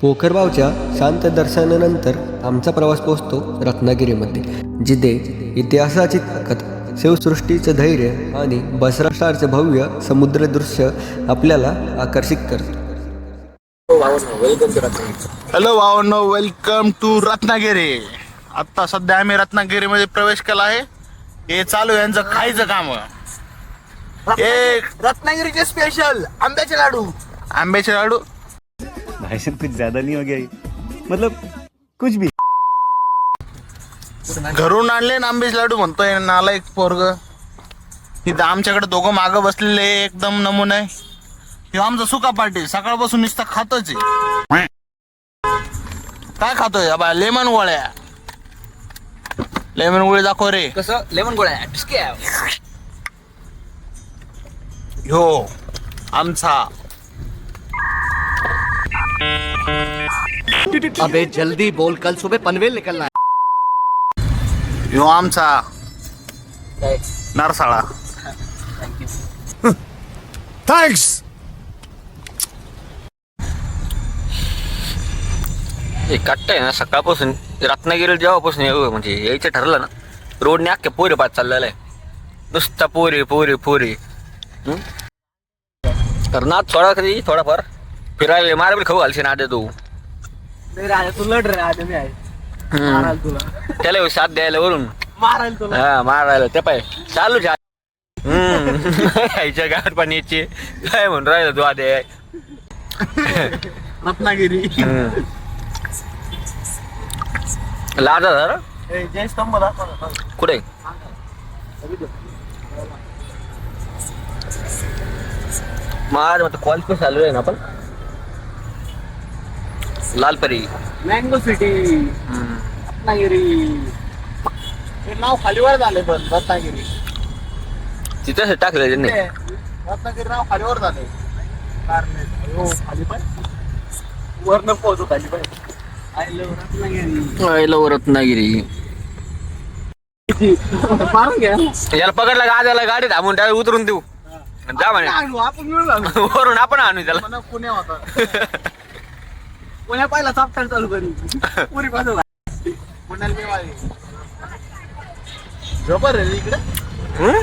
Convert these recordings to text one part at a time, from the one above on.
पोखरबावच्या शांत दर्शनानंतर आमचा प्रवास पोहोचतो रत्नागिरीमध्ये जिथे इतिहासाची ताकद शिवसृष्टीचं धैर्य आणि बसराष्टारचं भव्य समुद्रदृश्य आपल्याला आकर्षित करतं. हॅलो भावांनो वेलकम टू रत्नागिरी. आता सध्या आम्ही रत्नागिरीमध्ये प्रवेश केला आहे. हे चालू आहे यांचं खायचं काम. एक रत्नागिरीचे स्पेशल आंब्याचे लाडू. आंब्याचे लाडू? भाई साहब कुछ ज्यादा नहीं हो गया ये? मतलब कुछ भी। घरून आणले ना आंब्याचे लाडू म्हणतोय नाला एक पोरग. इथं आमच्याकडे दोघं मागं बसलेले एकदम नमुना. आहे हे आमचा सुका पार्टी सकाळपासून नुसता खातोच आहे. काय खातोय? अबा लेमन गोळ्या. लेमन गोळी दाखव रे. कसं? लेमन गोळ्या? ह्यो आमचा अबे जल्दी बोल कल सुबह पनवेल निकलना ह्यो आमचा है नरसाळा. हे कट्ट आहे ना सकाळपासून रत्नागिरीला जेव्हापासून येऊ म्हणजे यायचं ठरलं ना रोडने अख्ख्या पोरे पाच चाललेला आहे. नुसता पोरे पोरे पोरे. हं? तर नाच थोडा कधी थोडाफार. फिरायला मारा खाऊ घालशील ना आधी तू तू लढ रे आज मी आहे. तुला. त्याला येऊ साथ द्यायला वरून. माराल तुला. हा मारायला. ते पाय. चालू जा. यायच्या गावात पण यायचे काय म्हणून राहिलं तू आधी रत्नागिरी. हं. लाजा जरा. जय स्तंभ दाखव ना. कुठे? माझ मग कॉल पण चालू आहे ना आपण लालपरी. Mango city. रत्नागिरी. हे नाव खालीवर झाले पण रत्नागिरी. तिथं टाकलं त्यांनी. रत्नागिरी नाव खालीवर झाले. कारण हो खाली पण वरनं पोहोचू खाली पण. आय रत्नागिरी. रत्नागिरी. मारून घ्या. याला पकडला गाड्याला गाडी थांबून त्याला उतरून देऊ. जा म्हणे. आपण मिळून. वरून आपण आणू त्याला. पुण्या होता. पुण्या पहिला चापटार चालू करी पुरी बाजू पुण्याला मी जबर आहे इकडे. हं?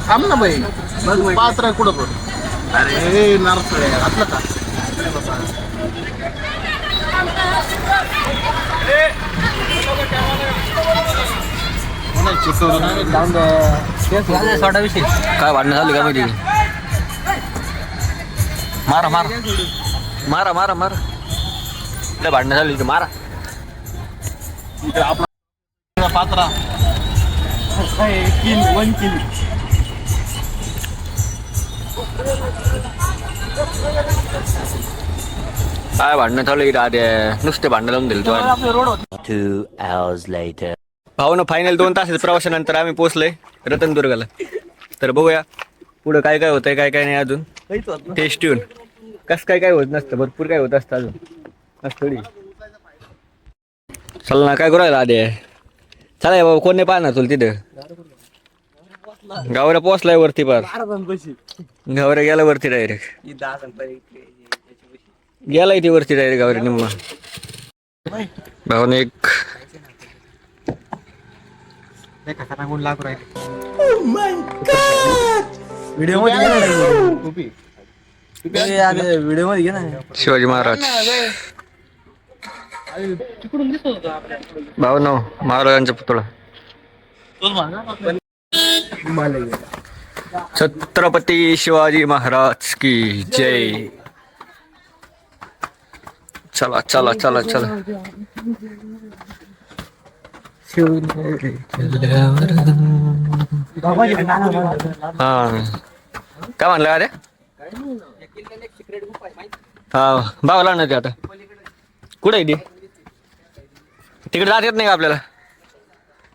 थांब ना बाई. पाच रा कुठं पण अरे नरसाळे घातलं का? काय भांडणं झाली का माहिती? मारा मारा. मारा मारा मारा. लय भांडणं झाली मारा. आपला पात्रा. किल वन किल. काय भांडणं चालू आहे आधी नुसते भांडणं लावून दिले तुला आपले रोड होते फायनल दोन तासाच्या प्रवासानंतर आम्ही पोहोचलोय रतनदुर्गाला तर बघूया पुढं काय काय होतंय काय काय नाही अजून. काहीच होत टेस्ट येऊन. कस काय काय होत नसतं भरपूर काय होत असतं अजून. असं थोडी. चल ना काय करायला आधी? चला बाबा कोण नाही पाहणार तुला तिथं? गावऱ्या पोहोचलाय वरती पार. कशी गावऱ्या गेला वरती डायरेक्ट गेलाय ती वरती डायरेक्ट गावऱ्या निम्मा. भाऊने एक व्हिडिओमध्ये व्हिडिओमध्ये घे ना? शिवाजी महाराज. भाऊ नो महाराजांचा पुतळा. छत्रपती शिवाजी महाराज की जय. चला चला चला चला. हा. काय म्हणलं अरे हा भावाला ना ते आता. कुठे आहे ती? तिकडे जात येत नाही का आपल्याला?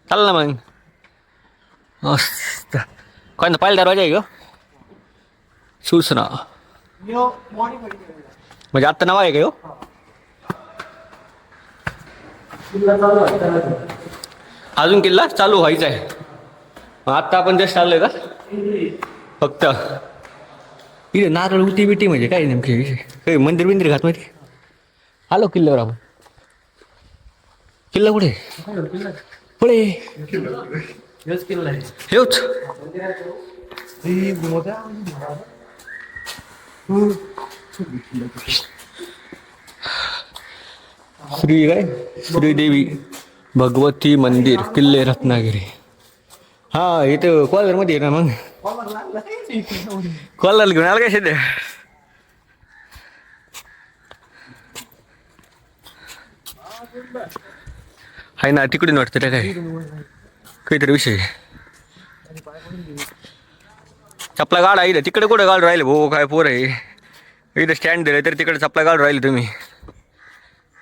चाल ना मग. मस्त. कोणता पहिला दरवाजा आहे ग? सूचना. म्हणजे आत्ता नाव आहे का हो अजून किल्ला चालू व्हायचा आहे. आता आपण जस्ट आलोय का? फक्त. इथे नारळ उटी बिटी म्हणजे काय नेमके विषय? काही मंदिर बिंदिर घात माहिती? आलो किल्ल्यावर आपण. किल्ला कुठे? पुढे. हेच. श्री काय? श्रीदेवी. भगवती मंदिर किल्ले रत्नागिरी. हा इथं कॉलरमध्ये ना मग. कॉलर घेऊन आला काय सध्या? आहे ना तिकडून वाटतं त्या काय? काहीतरी विषय. चपला गाड आहे तिकडे कुठं गाड राहिले भाऊ काय पोर आहे? इथं स्टँड दिलं तर तिकडे चपला गाड राहिले तुम्ही.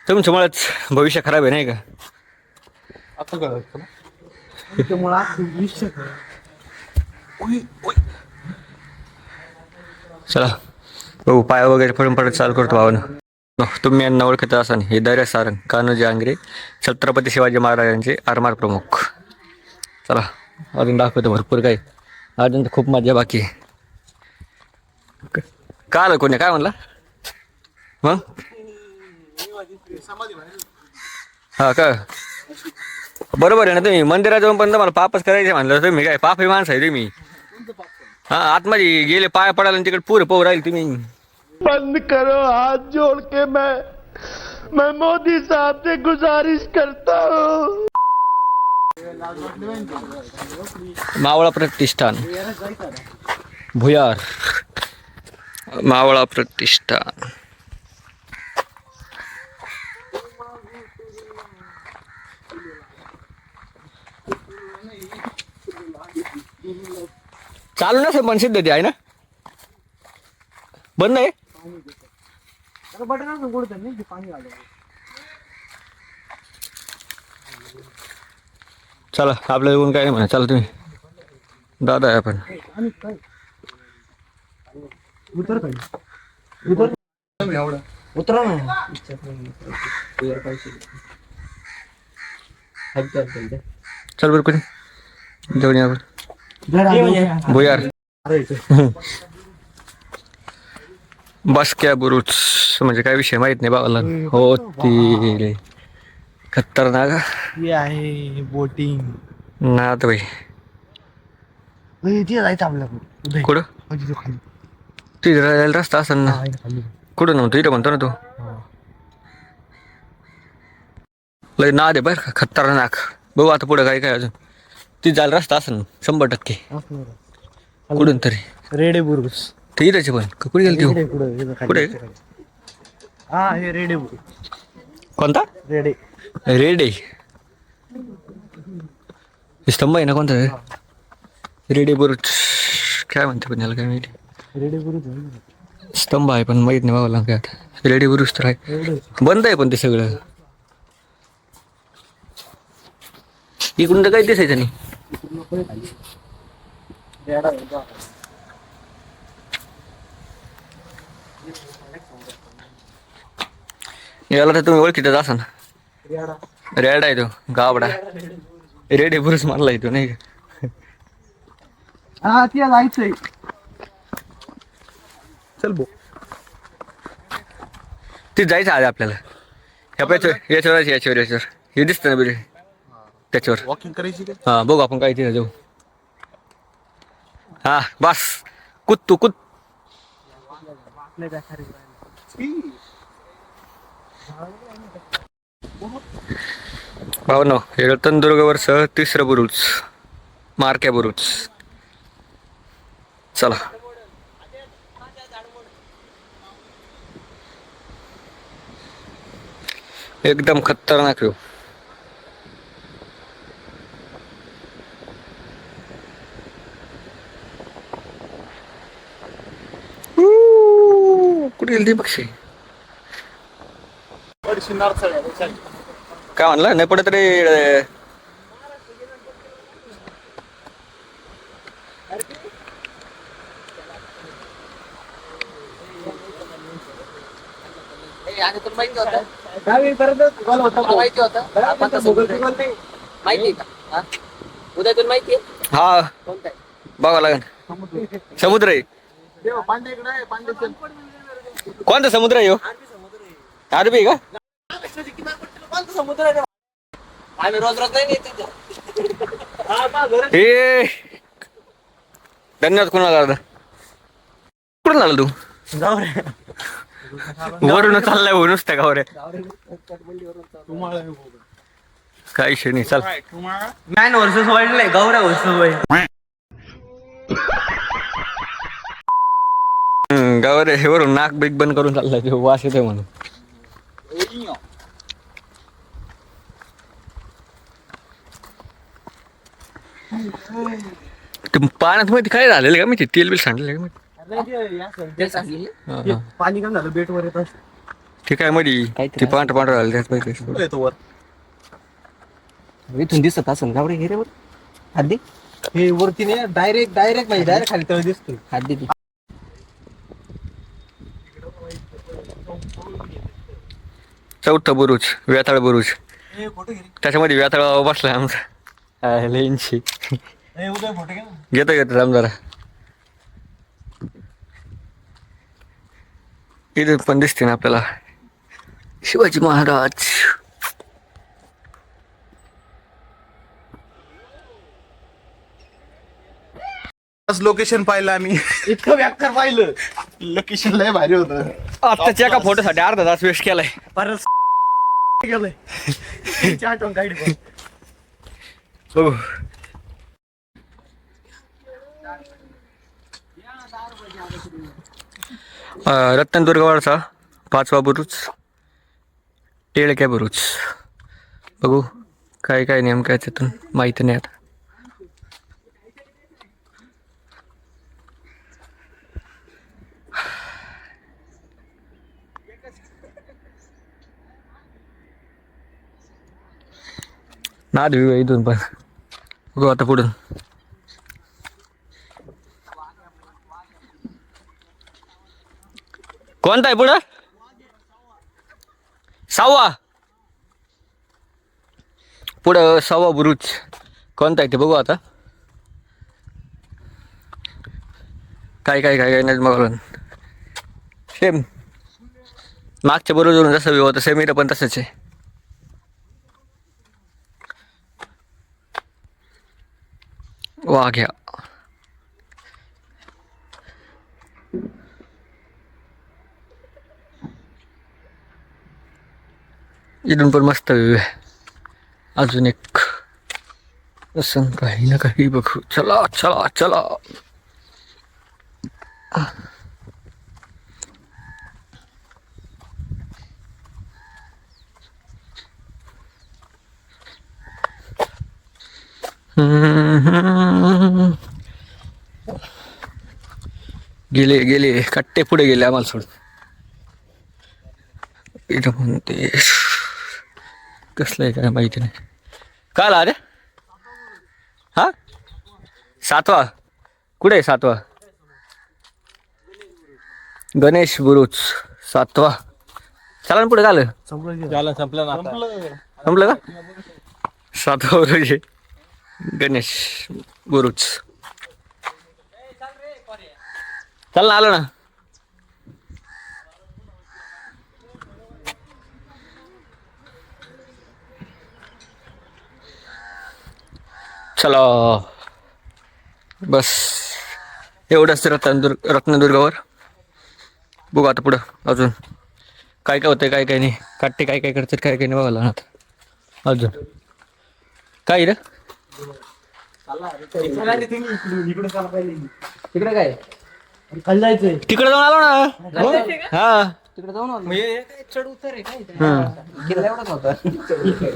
तुमचं मुळेच भविष्य खराब आहे नाही का? आता कळत त्यामुळे विषय चला. भाऊ पाय वगैरे पडून पडत चालू करतो भावानं. तुम्ही यांना ओळखत असाल. हे दर्या सारंग कान्होजी आंग्रे छत्रपती शिवाजी महाराजांचे आरमार प्रमुख. चला अजून दाखवतो भरपूर काही. अजून तर खूप मजा बाकी आहे. क- का आलं कोणी? काय म्हणला? मग? हा का? बरोबर आहे ना तुम्ही? मंदिरात जाऊन पण तुम्हाला पापच करायचे म्हणलं. तुम्ही काय पापी माणसं आहे तुम्ही? हा आतमध्ये गेले पाय पडायला आणि तिकडे पूर पाहू राहील तुम्ही. बंद करो हाथ जोड़ के मैं मैं मोदी साहब से गुजारिश करता हूँ। मावळा प्रतिष्ठान. भुयार. मावळा प्रतिष्ठान. चालू नसेल पण सिद्ध ते आहे ना? बंद आहे? बटन कुठं नाही पाणी आलं. चला आपल्या येऊन काय म्हणा चला तुम्ही. दादा आहे आपण. उतर काय? उतर एवढं उतरा. ना. चल बरं कुठे? जेवण आपण. भुयार. बस क्या बुरुच म्हणजे काय विषय माहीत नाही बाबाला हो ती खतरनाक. आहे बोटिंग. ना आता भाई ते जायचं आपल्याकडे कुठं? रस्ता असेल ना. कुठं नव्हतं? इथं म्हणतो ना तू. लय ना दे बरं खतरनाक. बघू आता पुढं काय काय अजून. ती जायला रस्ता असेल ना शंभर टक्के. कुठून तरी. रेडे बुरुस ते इथंच पण. का कुठे गेली ती हे कुठे? हा हे रेडे बुरुस कोणता? रेडे. रेड. हे स्तंभ आहे ना कोणता? रेडे बुरुज काय म्हणते पण याला काय माहिती? रेडे ना. स्तंभ आहे पण माहीत नाही बाबा काय आता रेडी बुरुज तर आहे. बंद आहे पण ते सगळं. इकडून तर काही दिसायचं नाही. याला तर तुम्ही ओळखीतच असा ना रेडा. रेड आहे तो गावडा रेडी बुरुज मारला तो नाही का? हा ते जायचंय. चल बो. ते जायचं आहे आपल्याला. ह्या याच्यावर याच्यावर याच्यावर. हे दिसतं ना बिरे. त्याच्यावर. वॉकिंग करायची का? हा बघू आपण काय तिथे जाऊ. हा बस. कुत तू कुत भावनो हे रतनदुर्गवरचं तिसरं बुरुज. मारक्या बुरुज. चला. एकदम खतरनाक व्ह्यू कुठे गेली ती पक्षी? काय म्हणलं? नाही पडत रे. काय परत गोल होता माहिती होतं माहिती का उद्या तुला माहिती आहे. हा बघा लागेल समुद्र आहे पांड्याकडे आहे पांड्याचं कोणता समुद्र आहे ह्यो? अरबी आहे का? आम्ही रोज रोज नाही येत तिथे. ए धन्यवाद कोणाला दादा कुठून आला तू? वरून चाललाय हो नुसत्या गावर काही नाही चल. मॅन वर्सेस वर्ल्ड नाही गौरव वर्सेस हम्म, गावर हे वरून नाक बिग बंद करून चाललाय तो वास येतोय म्हणून. ते पाण्यात मध्ये काय झालेलं का मी ते तेल बिल सांडलेलं का माहिती? पाणी काम झालं बेट वर येत ते काय मध्ये ते पांढरं पांढरं झालं त्याच पाहिजे येतो वर. इथून दिसत असेल गावडे हे रे वर. हद्दी हे वरती नाही डायरेक्ट डायरेक्ट म्हणजे डायरेक्ट खाली तळ दिसतो हद्दी चौथा बुरुज व्याताळ बुरुज. त्याच्यामध्ये व्याताळ बसलाय आमचा. लेनशी घेतो घेतो थांब जरा. इथे पण दिसते ना आपल्याला. शिवाजी महाराज. लोकेशन पाहिलं आम्ही. इतकं व्याख्या पाहिलं. लोकेशन लय भारी होतं. आत्ताच्या एका फोटोसाठी अर्धा तास वेस्ट केलाय. परत गेलंय. आठवण. बघू. रत्नदुर्गवाडचा पाचवा बुरुज टेळक्या बुरुज. बघू काय काय नेमकं आहे त्यातून? माहिती नाही आता. नाद व्ह्यू आहे इथून पण. बघू आता पुढून कोणता आहे पुढं? सहावा. पुढं सहावा बुरुज. कोणता आहे ते बघू आता. काय काय काय काय नाही मग सेम मागच्या बुरुजवरून जसं व्यवहार सेम इथं पण तसंच आहे. वाघ्या. इथून पण मस्त व्ह्यू आहे. अजून एक असं काही ना काही बघू. चला चला चला. गेले गेले. कट्टे पुढे गेले आम्हाला सोड. इथं म्हणते कसलं आहे काय माहिती नाही. का आला अरे? हा? सातवा. कुठे आहे सातवा? गणेश बुरुज सातवा. चला ना पुढे का आलं झालं संपलं. संपलं का? सातवा बुरुज आहे गणेश गुरुच. चल ना आलो ना. चला. बस. एवढंच रत्नदुर्ग रत्नदुर्गावर. बघू आता पुढं अजून. काय काय होतंय काय काय नाही. काटते काय काय करतात काय काय नाही बघायला ना आता. अजून. काय रे? तिकडे काय? खाली जायचंय. तिकडे जाऊन आलो ना. हा? तिकडे जाऊन आलो. हे काय चढ उतर आहे काय. किल्ला एवढाच होता.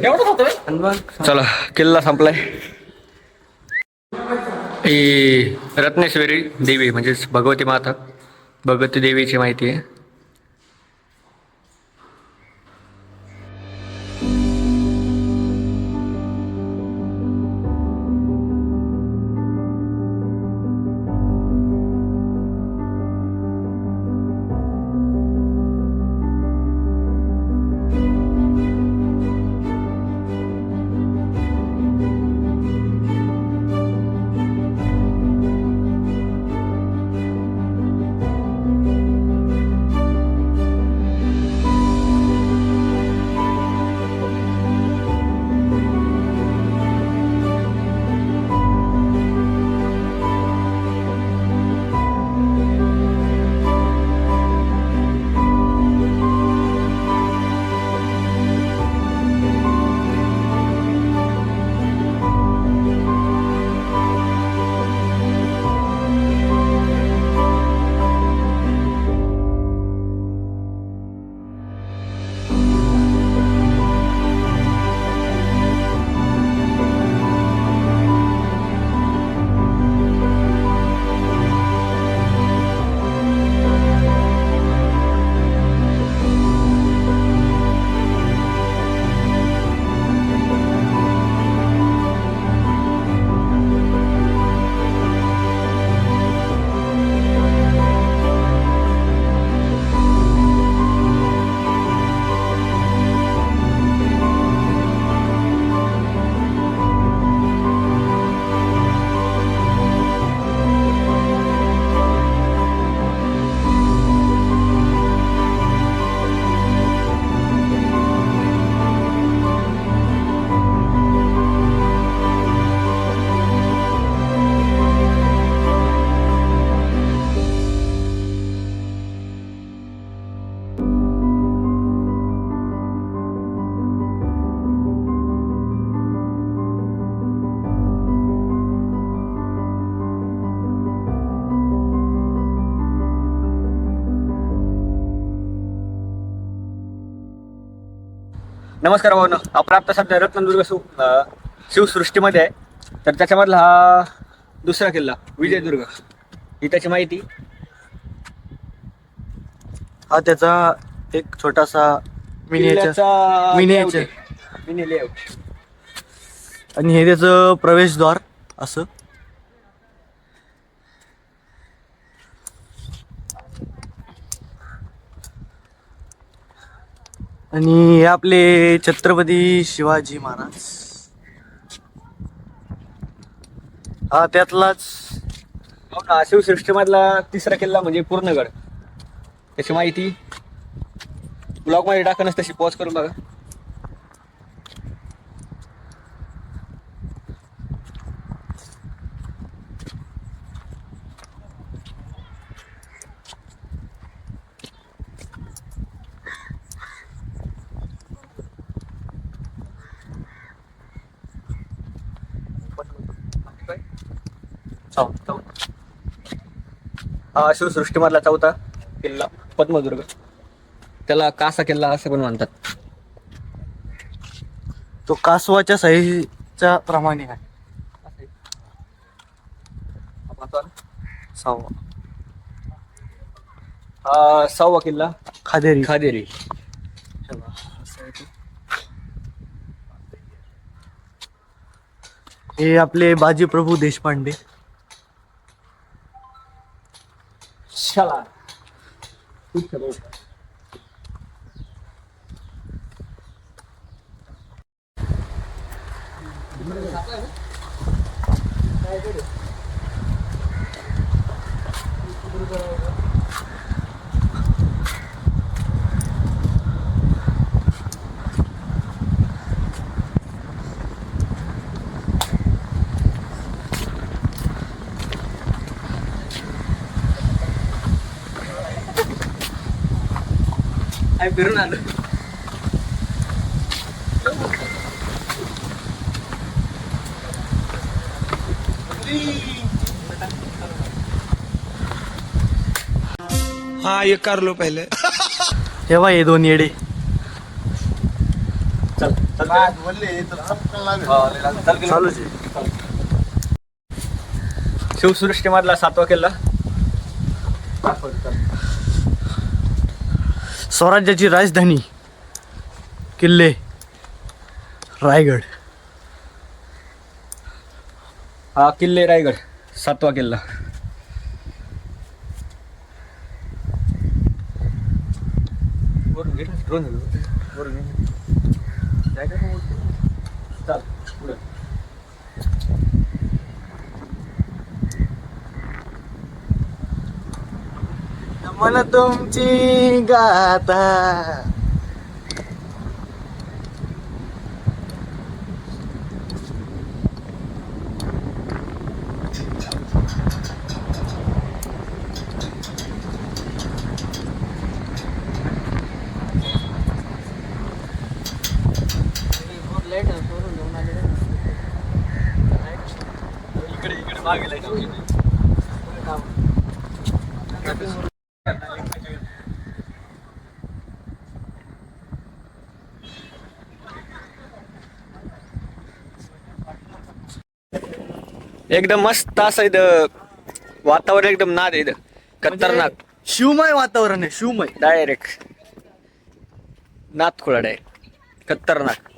एवढाच होतं बे? आणि मग? चला किल्ला संपलाय. ही रत्नेश्वरी देवी म्हणजेच भगवती माता. भगवती देवीची माहिती आहे. नमस्कार भाऊ आपण आता सध्या रत्नदुर्ग शिव शिवसृष्टीमध्ये आहे तर त्याच्यामधला हा दुसरा किल्ला विजयदुर्ग ही त्याची माहिती हा त्याचा एक छोटासा किल्ल्याचा miniature. layout आहे. mini layout. आणि हे त्याचं प्रवेशद्वार असं आणि हे आपले छत्रपती शिवाजी महाराज. हा त्यातलाच हो ना शिवसृष्टीमधला तिसरा किल्ला म्हणजे पूर्णगड. त्याची माहिती ब्लॉगमध्ये टाकणच तशी पॉज करून बघा. हा शिवसृष्टीमधला चौथा किल्ला पद्मदुर्ग. त्याला कासा किल्ला असं पण म्हणतात. तो कासवाच्या साईजच्या प्रमाणे आहे. सहावा. हा सहावा किल्ला. खादेरी. खादेरी. हे आपले Deixa lá. Puta louca. फिरून आलो. हाँ ये कर लो पहले. तेव्हा हे दोन येडे. चल चल. चालूच आहे. शिवसृष्टीमधला सातवा किल्ला. स्वराज्याची राजधानी किल्ले रायगड. हा किल्ले रायगड सातवा किल्ला. वरून घे ना, drone आहे. वरून घे. जायचं का वरती? चाल, पुढं. मला तुमची गाता. इकडे इकडे मागे लाइट एकदम मस्त असं इथं वातावरण एकदम नाद इथं. खतरनाक. शिवमय वातावरण आहे शिवमय. डायरेक्ट नाथ खुळा डायरेक्ट खतरनाक.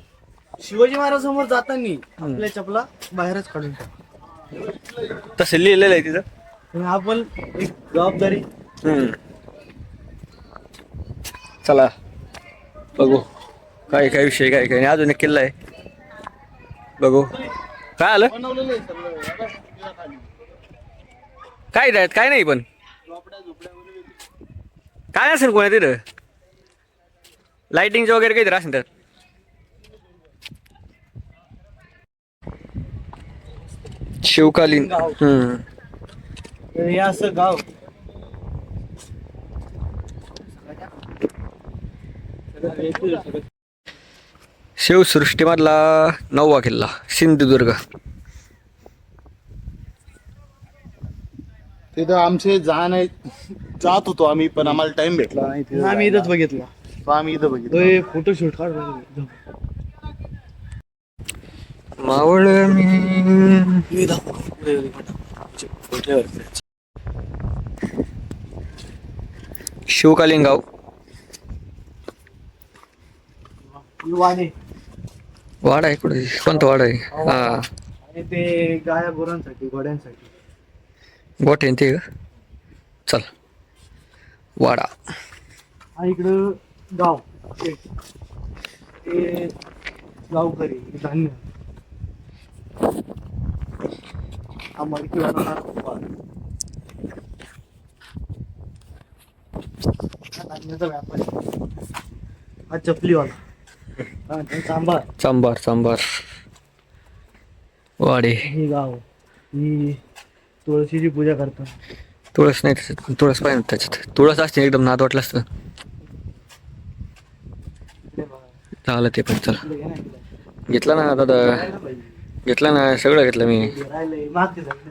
शिवाजी महाराज समोर जाताना आपल्या चपला बाहेरच काढून टाक. तसं लिहिलेलं आहे तिथं. आणि आपण एक जबाबदारी हम्म. चला. बघू. काय काय विषय काय काय नाही. अजून एक किल्ला आहे. बघू. काय आलं? काय आहेत काय नाही पण. काय असेल कोणा तिथं? लाइटिंगचं वगैरे काहीतरी असेल त्यात शिवकालीन हम्म. असं गाव. शिवसृष्टीमधला नववा किल्ला सिंधुदुर्ग. तिथं आमचे जाण जात होतो आम्ही पण आम्हाला टाइम भेटला नाही तिथं आम्ही इथंच बघितलं. जायला. आम्ही इथं बघितलं. फोटोशूट काढ मावळ मी. शिवकालीन गाव. वाडा आहे कुठे? कोणता वाडा आहे? हा. आणि ते गाया गुरांसाठी घोड्यांसाठी. गोठे ते? का चल. वाडा हा इकडं गाव. ते ते गावकरी धान्य. हा हा धान्याचा व्यापारी. हा चपलीवाला. सांबार. चांबार चांबार वाडे. हे गाव. ही तुळशीची पूजा करतात. तुळस नाही त्याच्यात तुळस पाहिजे ना त्याच्यात. तुळस असते एकदम नाद वाटलं असतं. झालं ते पण चल. घेतला ना दादा. घेतला ना सगळं घेतलं मी. हे मागचे झाले.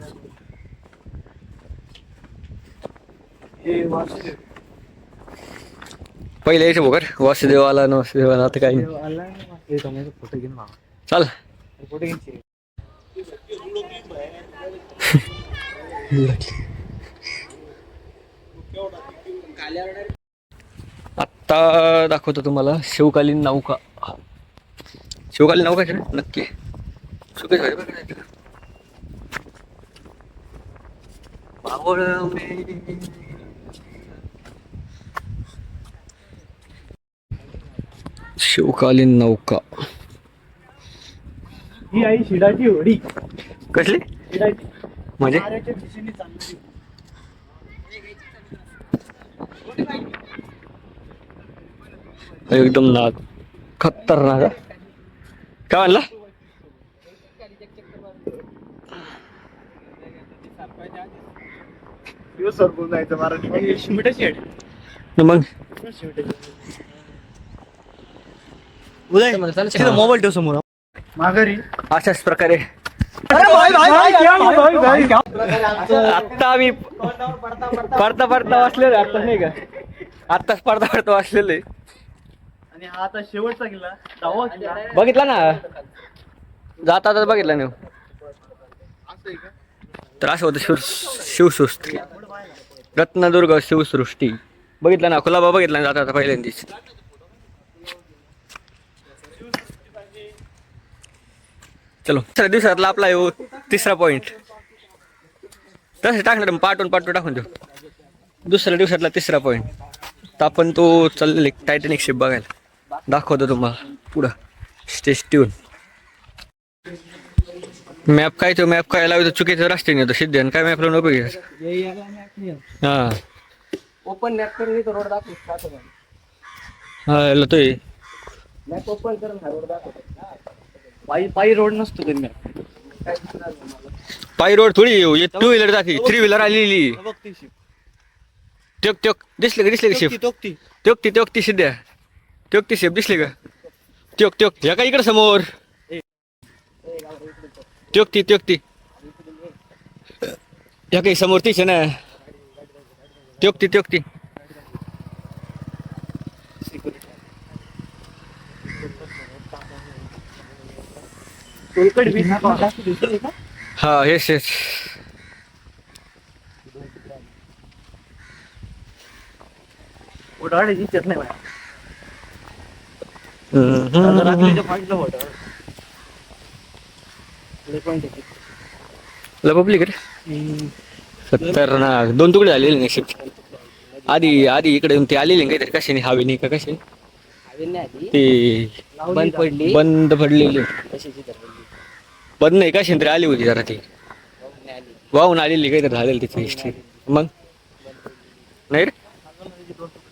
हे वासुदेव पहिले यायचं भोकर. वासुदेव आला न वासुदेव आला आता काही नाही. फोटो घेऊन चल. फोटो आत्ता दाखवतो तुम्हाला शिवकालीन नौका. शिवकालीन नौका आहे ना? नक्की. सुकेश भाई बघा इकडं. मावळ मे. शिवकालीन नौका. ही आई शिडाची होडी. कसली? शिडाची. म्हणजे? वाऱ्याच्या दिशेने चालली एकदम नाग खतरनाक हा. काय म्हणला? दिवस जायचं मराठी न मग? उदय मोबाईल ठेव समोर. माघारी. अशाच प्रकारे. आत्ता आम्ही पडता पडता वाचलेलो आता नाही का? आत्ताच पडता पडता वाचलेलो आणि हा आता शेवटचा किल्ला. दहावा किल्ला. बघितला ना? जाता जाता बघितला ना तर असं होतं शिव शिवसृष्टी. रत्नदुर्ग शिवसृष्टी. बघितलं ना? खुलाबा बघितला ना जाता जाता पहिल्यांदीच? चलो. तिसऱ्या दिवसातला आपला येऊ. तिसरा पॉइंट तसं टाकणार पाठवून पाठवून टाकून देऊ. दुसऱ्या दिवसातला तिसरा पॉइंट तर आपण तो चाललेला टायटॅनिक शिप बघायला. दाखवतो तुम्हाला. पुढं. स्टेज ट्यून मॅप काय तो मॅप काय लावतो चुकीचं रस्ते नाही तो सिद्ध काय मॅप लावून उपयोगी? हा. ओपन मॅप करून तो रोड दाखवतो हा तो. मॅप ओपन करून हा रोड दाखवतो. पायी पायी रोड नसतो कधी पायी रोड थोडी येऊ. टू व्हीलर जाते. थ्री व्हीलर आलेली. त्योक त्योक दिसले का दिसले का शिप तोक्ती त्योक ती. त्योक ती सिद्ध्या त्योक ती शेप दिसली का? त्योक त्योक ह्या का इकडे समोर? त्योक ती त्योक ती. ह्या काही समोर तीच आहे ना? त्योक ती त्योक ती टोलकट बी हा हेच हेच उडाडायची इच्छा नाही माझ्या हम्म. रात्रीच्या पाठीला होता पण लपली का रे सत्तर ना दोन तुकडे आलेले नाही शिफ्ट आधी आधी इकडे ते आलेले काहीतरी कशाने? हवेने का कसे ते बंद पडली बंद पडलेले. बंद नाही कशाने तरी आली होती जरा ती. वाहून आलेली काहीतरी झालेली तिची हिस्ट्री मग? नाही रे?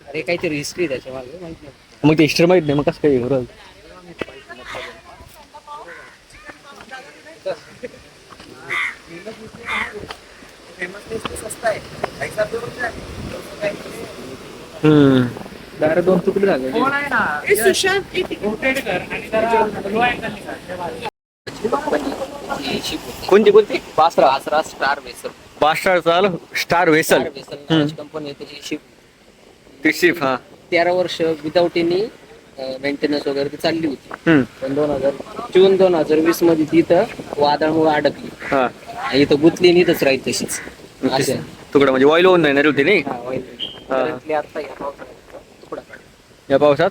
अरे काहीतरी हिस्ट्री त्याच्यामागे माहिती नाही. मग ते हिस्ट्री माहीत नाही मग कसं काय बरोबर हम्म. डायरेक्ट दोन तुकडे झाले. कोणती कोणती? बासरा आसरा स्टार वेसल बासरा चाल स्टार वेसल स्टार वेसल नावाची कंपनी आहे त्याची शिप. ती शिप हा. तेरा वर्ष विदाऊट एनी मेंटेनन्स वगैरे ती चालली होती. हम्म. पण दोन हजार जून दोन हजार वीसमध्ये तिथं वादळमुळे अडकली. हा. आणि इथं गुतली आणि इथंच राहील तशीच. अशा. तुकडा म्हणजे ऑइल होऊन जाणार होती नाही? हा. Currently आता या पावसाळ्यात तुकडा पडला. या पावसात?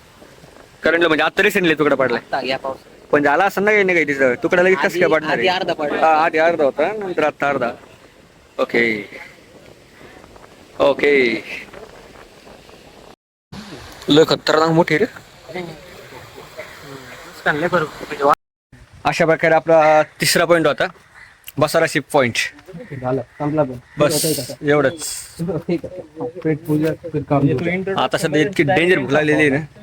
करंटला म्हणजे आता रिसेंटली तुकडा पडलाय. आता या पावसाळ्यात पण झाला असं ना काही नाही काही तिथं तुकडा लगेच कसं काय पडणार आधी आहे? अर्धा पडला. हा आधी अर्धा होता नंतर आता अर्धा. ओके. ओके. लय खतरनाक मोठी रे. अशा प्रकारे आपला तिसरा पॉइंट होता. बसारा शिप पॉइंट बस एवढंच. आता सध्या इतकी डेंजर भूक लागलेली आहे ना.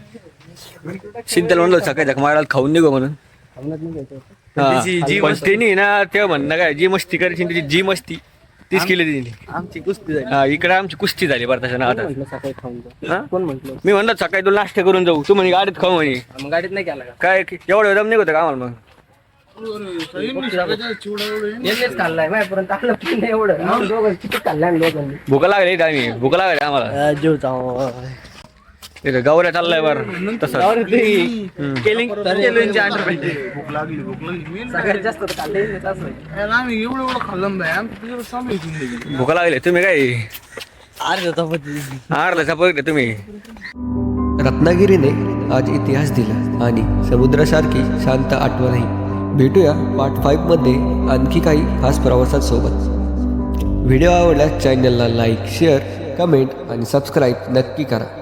सिद्धल म्हणलं सकाळी मारायला खाऊन निघो म्हणून. हा. पण त्यांनी ना तेव्हा म्हणणं काय जी मस्ती करायची त्याची जी मस्ती तीच केली तिने आमची कुस्ती झाली. हा इकडे आमची कुस्ती झाली बरं तसं ना आता. म्हटलं सकाळी खाऊन जाऊ. हा? कोण म्हटलं? मी म्हणलं सकाळी तुला नाश्ता करून जाऊ. तू म्हणे गाडीत खाऊ म्हणे. मग गाडीत नाही केला का? काय एवढं दम निघतं का आम्हाला मग? एकच खाल्लाय माझ्यापर्यंत. आलं पण नाही एवढं. आम्ही दोघं किती खाल्लाय आम्ही दोघांनी भूक लागली आम्ही. भूक लागली आम्हाला. इथं गौऱ्या चाललाय बरं तसं. आम्ही एवढं एवढं खाल्लं आमचं चालू आहे जिंदगी. भूक लागली. तुम्ही काय? अर्धा चपाती तुम्ही? रत्नागिरीने आज इतिहास दिला आणि समुद्रासारखी शांत आठवणही भेटूया पार्ट फाईव्हमध्ये आणखी काही खास प्रवासांसोबत व्हिडिओ आवडल्यास चॅनलला लाईक शेअर कमेंट आणि सबस्क्राईब नक्की करा.